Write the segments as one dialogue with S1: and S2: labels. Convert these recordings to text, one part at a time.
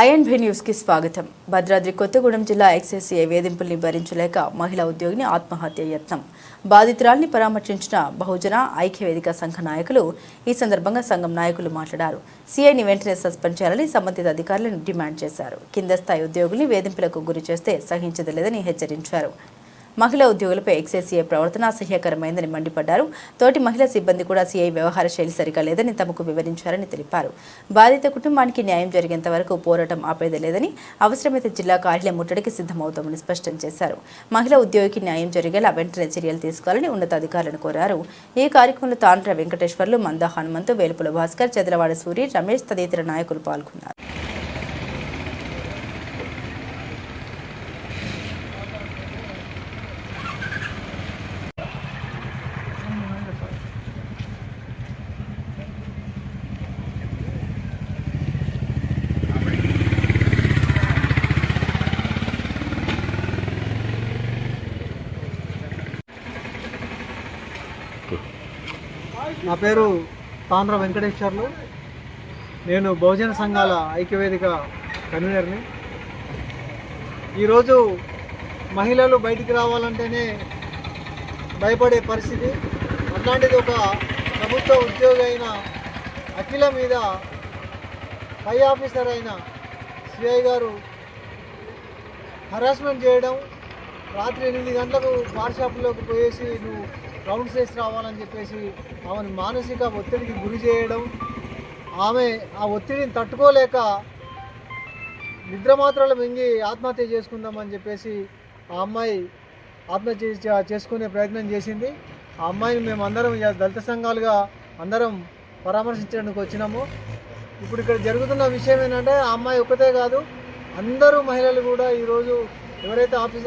S1: INB న్యూస్కి స్వాగతం. భద్రాద్రి కొత్తగూడెం జిల్లా ఎక్సైసీఐ వేధింపుల్ని భరించలేక మహిళా ఉద్యోగిని ఆత్మహత్య యత్నం. బాధితురాల్ని పరామర్శించిన బహుజన ఐక్యవేదిక సంఘ నాయకులు ఈ సందర్భంగా సంఘం నాయకులు మాట్లాడారు. సిఐని వెంటనే సస్పెండ్ చేయాలని సంబంధిత అధికారులను డిమాండ్ చేశారు. కింద స్థాయి ఉద్యోగుల్ని వేధింపులకు గురి చేస్తే సహించదలేదని హెచ్చరించారు. మహిళా ఉద్యోగులపై ఎక్సైసీఐ ప్రవర్తన అసహ్యకరమైందని మండిపడ్డారు. తోటి మహిళా సిబ్బంది కూడా సీఐ వ్యవహార శైలి సరిగా లేదని తమకు వివరించారని తెలిపారు. బాధిత కుటుంబానికి న్యాయం జరిగేంత వరకు పోరాటం ఆపేది లేదని అవసరమైతే జిల్లా కార్యాలయం ముట్టడికి సిద్ధమవుతామని స్పష్టం చేశారు. మహిళా ఉద్యోగికి న్యాయం జరిగేలా వెంటనే చర్యలు తీసుకోవాలని ఉన్నతాధికారులను కోరారు. ఈ కార్యక్రమంలో తాండ్ర వెంకటేశ్వర్లు మంద హనుమంతు వేలుపుల భాస్కర్ చదలవాడ సూరి రమేష్ తదితర నాయకులు పాల్గొన్నారు.
S2: నా పేరు తాండ్ర వెంకటేశ్వర్లు. నేను బహుజన సంఘాల ఐక్యవేదిక కన్వీనర్ని. ఈరోజు మహిళలు బయటికి రావాలంటేనే భయపడే పరిస్థితి. అట్లాంటిది ఒక ప్రభుత్వ ఉద్యోగి అయిన అఖిల మీద పై ఆఫీసర్ అయిన సిఐ గారు హరాస్మెంట్ చేయడం రాత్రి ఎనిమిది గంటలకు బార్ షాపులోకి పోయేసి నువ్వు రౌండ్స్ వేసి రావాలని చెప్పేసి ఆమెను మానసిక ఒత్తిడికి గురి చేయడం ఆమె ఆ ఒత్తిడిని తట్టుకోలేక నిద్రమాత్రలు మింగి ఆత్మహత్య చేసుకుందామని చెప్పేసి ఆ అమ్మాయి ఆత్మహత్య చేసుకునే ప్రయత్నం చేసింది. ఆ అమ్మాయిని మేము అందరం దళిత సంఘాలుగా అందరం పరామర్శించడానికి వచ్చినాము. ఇప్పుడు ఇక్కడ జరుగుతున్న విషయం ఏంటంటే ఆ అమ్మాయి ఒక్కతే కాదు అందరూ మహిళలు కూడా ఈరోజు ఎవరైతే ఆఫీస్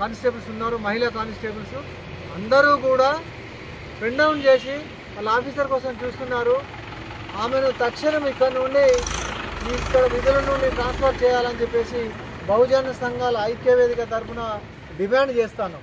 S2: కానిస్టేబుల్స్ ఉన్నారో మహిళా కానిస్టేబుల్స్ అందరూ కూడా పెన్ డౌన్ చేసి వాళ్ళ ఆఫీసర్ కోసం చూస్తున్నారు. ఆమెను తక్షణం ఇక్కడ నుండి ఇక్కడ విధుల నుండి ట్రాన్స్ఫర్ చేయాలని చెప్పేసి బహుజన సంఘాల ఐక్యవేదిక తరఫున డిమాండ్ చేస్తాను.